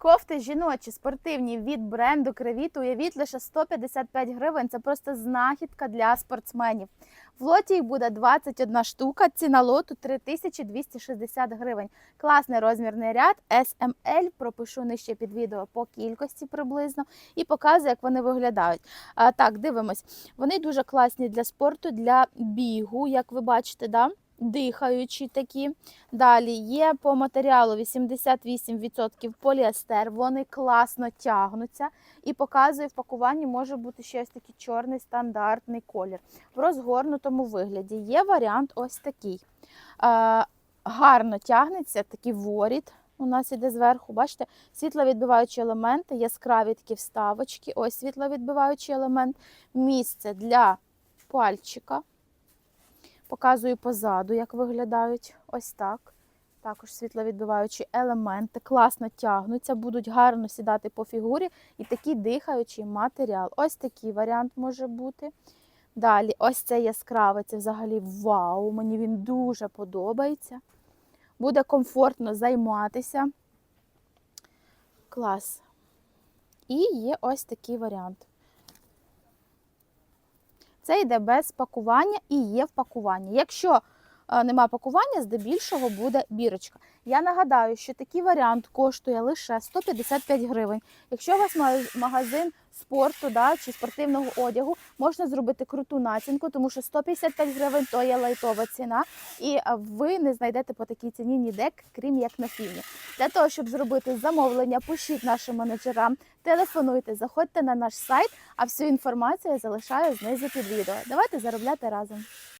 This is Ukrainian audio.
Кофти жіночі, спортивні від бренду Кревіт. Уявіть лише 155 гривень. Це просто знахідка для спортсменів. В лоті їх буде 21 штука. Ціна лоту 3260 гривень. Класний розмірний ряд SML. Пропишу нижче під відео по кількості приблизно і показую, як вони виглядають. А, так, дивимось. Вони дуже класні для спорту, для бігу, як ви бачите, да? Дихаючі такі. Далі є по матеріалу 88% поліестер, вони класно тягнуться. І показує в пакуванні може бути ще такий чорний стандартний колір. В розгорнутому вигляді є варіант ось такий. Е, гарно тягнеться, такий воріт. У нас іде зверху, бачите, світловідбиваючі елементи, яскраві такі вставочки, ось світловідбиваючий елемент, місце для пальчика. Показую позаду, як виглядають. Ось так. Також світловідбиваючі елементи, класно тягнуться, будуть гарно сідати по фігурі і такий дихаючий матеріал. Ось такий варіант може бути. Далі, ось це яскраве, це взагалі вау! Мені він дуже подобається. Буде комфортно займатися. Клас. І є ось такий варіант. Це йде без пакування і є в пакуванні. Якщо нема пакування, здебільшого буде бірочка. Я нагадаю, що такий варіант коштує лише 155 гривень. Якщо у вас ма- магазин спорту да, чи спортивного одягу, можна зробити круту націнку, тому що 155 гривень то є лайтова ціна, і ви не знайдете по такій ціні ніде, крім як на фільмі. Для того, щоб зробити замовлення, пишіть нашим менеджерам, телефонуйте, заходьте на наш сайт, а всю інформацію я залишаю знизу під відео. Давайте заробляти разом.